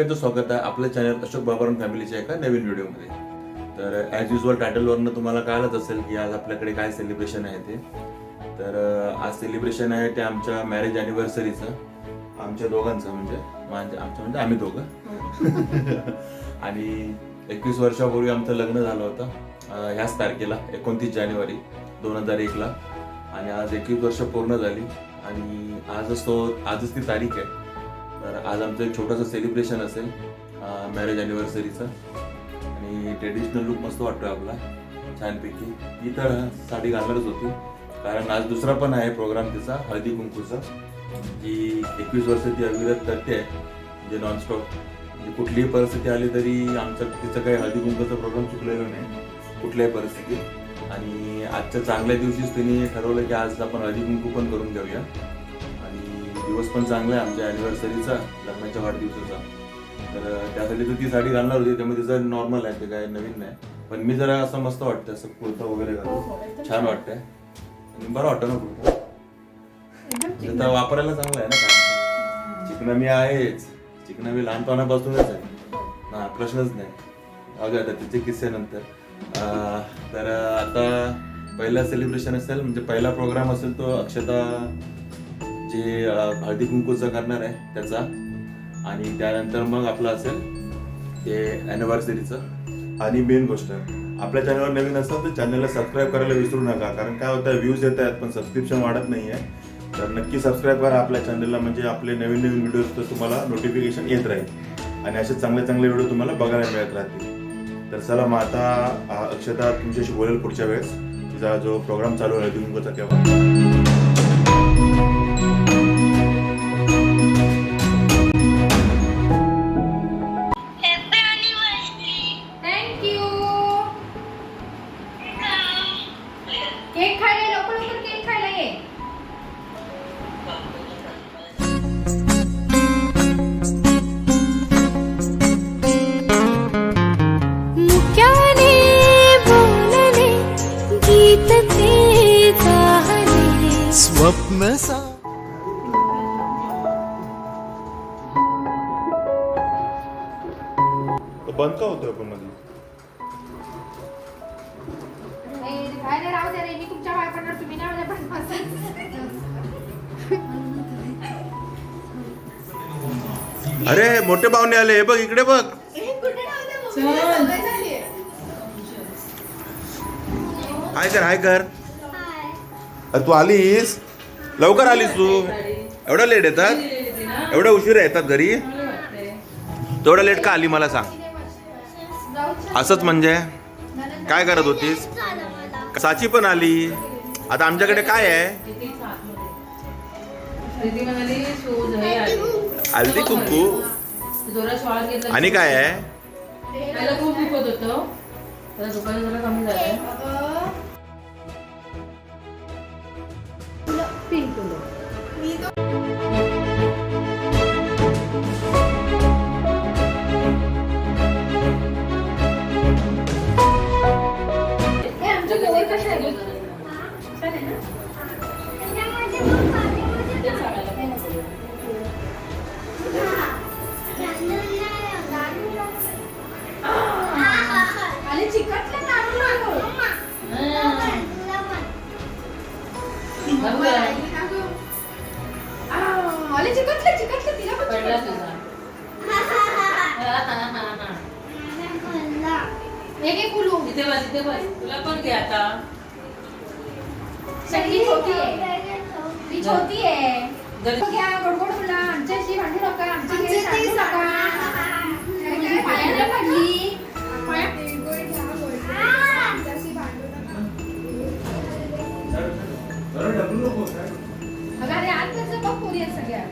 सगळ्यांचं स्वागत आहे आपल्या चॅनल अशोक बाबाराम फॅमिलीच्या एका नवीन व्हिडिओमध्ये. तर ॲज युजल टायटलवरनं तुम्हाला कळलंच असेल की आज आपल्याकडे काय सेलिब्रेशन आहे ते. तर आज सेलिब्रेशन आहे ते आमच्या मॅरेज अॅनिव्हर्सरीचं आमच्या दोघांचं म्हणजे म्हणजे आमचं म्हणजे आम्ही दोघं. आणि एकवीस वर्षापूर्वी आमचं लग्न झालं होतं ह्याच तारखेला एकोणतीस जानेवारी दोन हजार एकला. आणि आज एकवीस वर्ष पूर्ण झाली. आणि आजच तो आजच ती तारीख आहे. तर आज आमचं एक छोटंसं सेलिब्रेशन असेल मॅरेज अॅनिव्हर्सरीचं आणि ट्रेडिशनल लुक मस्त वाटतोय आपला छानपैकी. ती तर साडी घालणारच होती. कारण आज दुसरा पण आहे प्रोग्राम तिचा हळदी कुंकूचा. जी एकवीस वर्ष ती अविरत करते आहे जे नॉनस्टॉप म्हणजे कुठलीही परिस्थिती आली तरी आमचं तिचं काही हळदी कुंकूचा प्रोग्राम चुकलेला नाही कुठल्याही परिस्थितीत. आणि आजच्या चांगल्या दिवशीच तिने ठरवलं की आज आपण हळदी कुंकू पण करून घेऊया. दिवस पण चांगला आहे. आमच्या अॅनिव्हर्सरीचा लग्नाच्या वाढदिवसाचा. तर त्यासाठी तर ती साडी घालणार होती. त्यामुळे तिचं नॉर्मल आहे. ते काय नवीन नाही. पण मी जरा असं मस्त वाटतं असं कुर्ता वगैरे घालून. छान वाटतंय. आणि बरं वाटतं ना कुर्ता. तर वापरायला चांगलं आहे ना काय चिकना मी आहेच. चिकना मी लहानपणापासूनच आहे. हा प्रश्नच नाही. दे आता तिचे किस्से नंतर. तर आता पहिला सेलिब्रेशन असेल म्हणजे पहिला प्रोग्राम असेल तो अक्षता जे हळदी कुंकूचा करणार आहे त्याचा. आणि त्यानंतर मग आपलं असेल ते अॅनिव्हर्सरीचं आणि मेन गोष्ट आपल्या चॅनलवर नवीन असेल तर चॅनलला सबस्क्राईब करायला विसरू नका. कारण काय होतं व्ह्यूज येत आहेत पण सबस्क्रिप्शन वाढत नाही आहे. तर नक्की सबस्क्राईब करा आपल्या चॅनलला म्हणजे आपले नवीन नवीन व्हिडिओज तर तुम्हाला नोटिफिकेशन येत राहील. आणि असे चांगले चांगले व्हिडिओ तुम्हाला बघायला मिळत राहतील. तर चला मग आता अक्षता तुमच्याशी बोलेल पुढच्या वेळेस. तिचा जो प्रोग्राम चालू आहे हळदीकुंकूचा तेव्हा स्वप्न सा तो बंद का होतोय पण मध्ये अरे मोठे पाहुणे आले हे बघ इकडे बघ. हाय कर हाय कर अरे तू आलीस? लवकर आलीस तू. एवढं लेट येतात? एवढं उशीर येतात घरी? तेवढं लेट का आली मला सांग. असंच म्हणजे? काय करत होतीस? साची पण आली. आता आमच्याकडे काय आहे? हल्दी कुंकू आणि काय आहे? त्याला सगळी छोटी आहे. ती छोटी आहे. घरी घ्या गोडगोड बोला आमच्याशी भांडू नका आमची काही सांगू. नका पडली. अगं कसं बघ पोरी आहेत सगळ्या.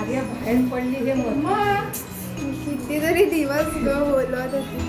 आर्या बाहेर पडली हे मग? कितीतरी दिवस ग बोलवत होती.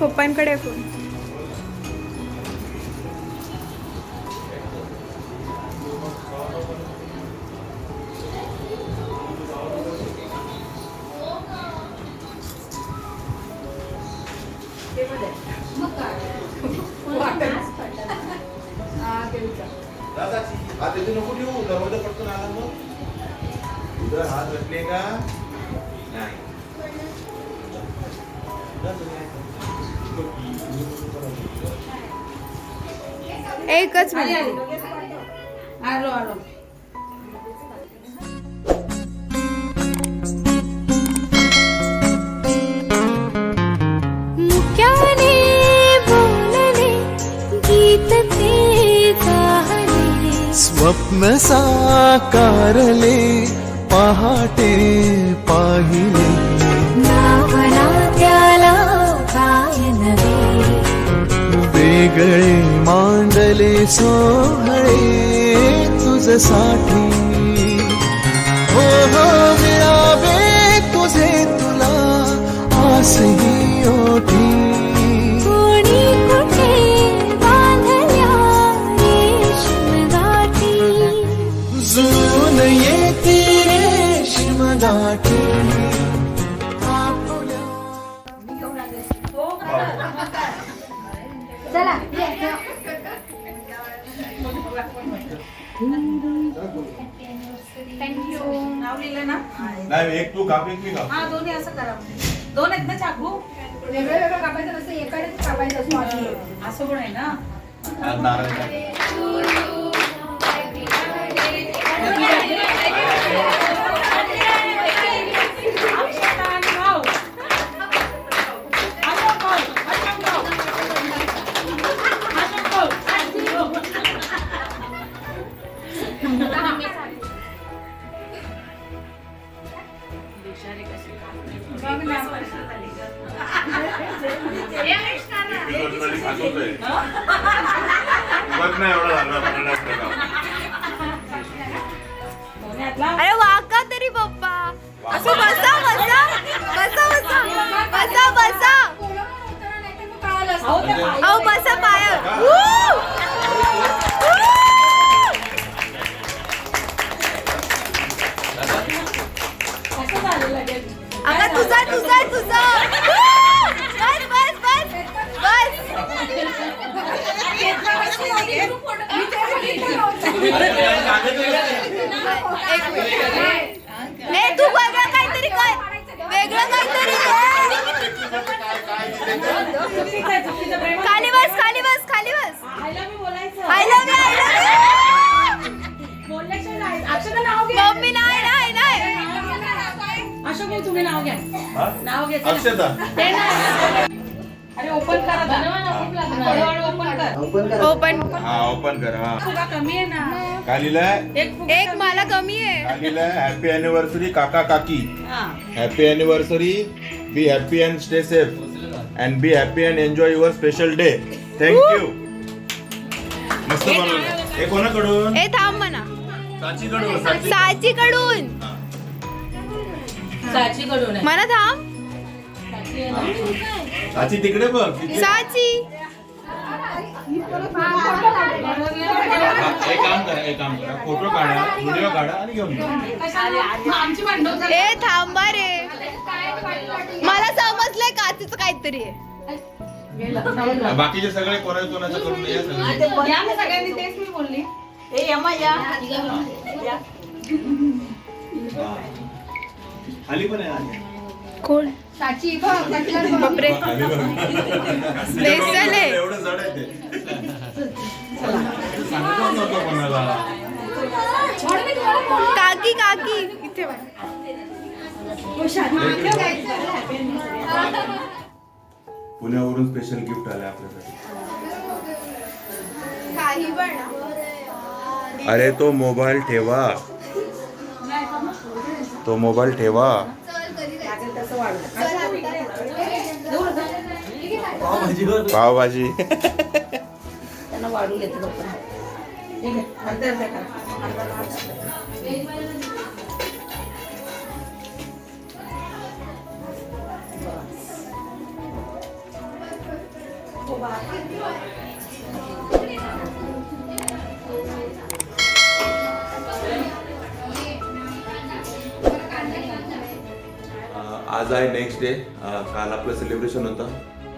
पप्पांकडे फोन. हात इथे नको ठेवू दरवाजा पटकन आला मग. इथं हात रखले का? नाही. एकच मिनिट. आली आलो. स्वप्न साकारले पहाटे पाहिले. नावना त्याला काय नवे वेगळे मांडले सोहळे तुझसाठी. हो हो मिळावे तुझे तुला आसही चला ये, ये. थँक्यू नाव लिहिलं ना? नाही एक तू काप एक मी काप. हा दोन्ही असं करा. दोन आहेत ना चाकू? वेगळं वेगळं कापायचं नसतं एकानेच कापायचं असतं आधी. असं पण आहे ना? नारळ हातला. अरे वाका तरी पप्पा. असं बसा बसा बसा बसा. बसा बसा. अहो बसा नाव अक्षता. ते. अरे ओपन करा ओपन कर. ओपन हा ओपन कर हा. तुला कमी आहे ना. कालीला? एक फुगा एक मला कमी आहे. कालीला हॅपी अॅनिव्हर्सरी काका काकी. हा. Happy anniversary be happy and stay safe and be happy and enjoy your special day thank you मस्त बनवलं. हे कोणाकडून? ए थांब म्हणा. साचीकडून साची. साचीकडून. साचीकडून आहे. म्हणा थांब. साची तिकडे बघ. साची. एक काम करा एक काम करा. फोटो काढा व्हिडिओ काढा आणि घेऊन जा. ए थांबा रे. मला समजलंय काचीचं काहीतरी आहे. बाकीचे सगळे कोणा कोणाचं करून या सगळे. या सगळ्यांनी तेच मी बोलली. हा. खाली पण आहे आली. कोण? साची. बापरे. खाली बघ. स्पेशल आहे. एवढं जड आहे ते. सांगतच नव्हतं कोणाला काकी काकी इथे. पुण्यावरून स्पेशल गिफ्ट आले आपल्यासाठी. काही पण. अरे तो मोबाईल ठेवा. तो मोबाईल ठेवा. पावभाजी. आज आहे नेक्स्ट डे काल आपलं सेलिब्रेशन होतं.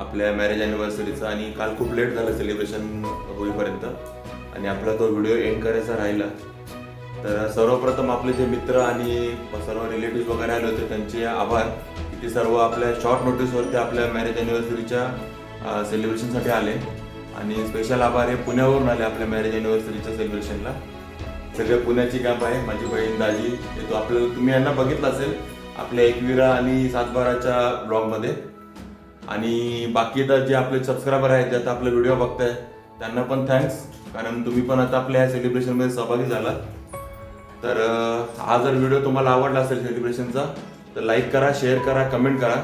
आपल्या मॅरेज अॅनिव्हर्सरीचं आणि काल खूप लेट झालं सेलिब्रेशन होईपर्यंत. आणि आपला तो व्हिडिओ एंड करायचा राहिला. तर सर्वप्रथम आपले जे मित्र आणि सर्व रिलेटिव्ह वगैरे आले होते त्यांचे आभार. की ते सर्व आपल्या शॉर्ट नोटीसवरती आपल्या मॅरेज अॅनिव्हर्सरीच्या सेलिब्रेशनसाठी आले. आणि स्पेशल आभार हे पुण्यावरून आले आपल्या मॅरेज अॅनिव्हर्सरीच्या सेलिब्रेशनला सगळे पुण्याची कॅम्प आहे. माझी बहीण दाजी हे तो आपल्याला तुम्ही यांना बघितलं असेल आपल्या एकविरा आणि सातबाराच्या ब्लॉगमध्ये. आणि बाकी तर जे आपले सबस्क्रायबर आहेत जे आता आपले व्हिडिओ बघताय त्यांना पण थँक्स कारण तुम्ही पण आता आपल्या ह्या सेलिब्रेशनमध्ये सहभागी झाला तर हा जर व्हिडिओ तुम्हाला आवडला असेल सेलिब्रेशनचा तर लाईक करा शेअर करा कमेंट करा.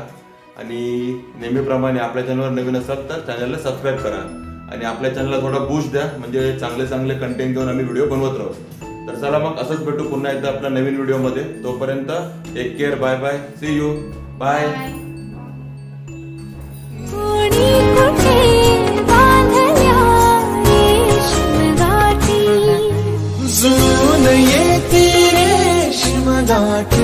आणि नेहमीप्रमाणे आपल्या चॅनलवर नवीन असाल तर चॅनलला सबस्क्राईब करा. आणि आपल्या चॅनलला थोडा बूस्ट द्या. म्हणजे चांगले चांगले कंटेंट घेऊन आम्ही व्हिडिओ बनवत राहू. तर चला मग असंच भेटू पुन्हा एकदा आपल्या नवीन व्हिडिओमध्ये. तोपर्यंत take care bye bye see you bye जुळून येते रेशीम गाठी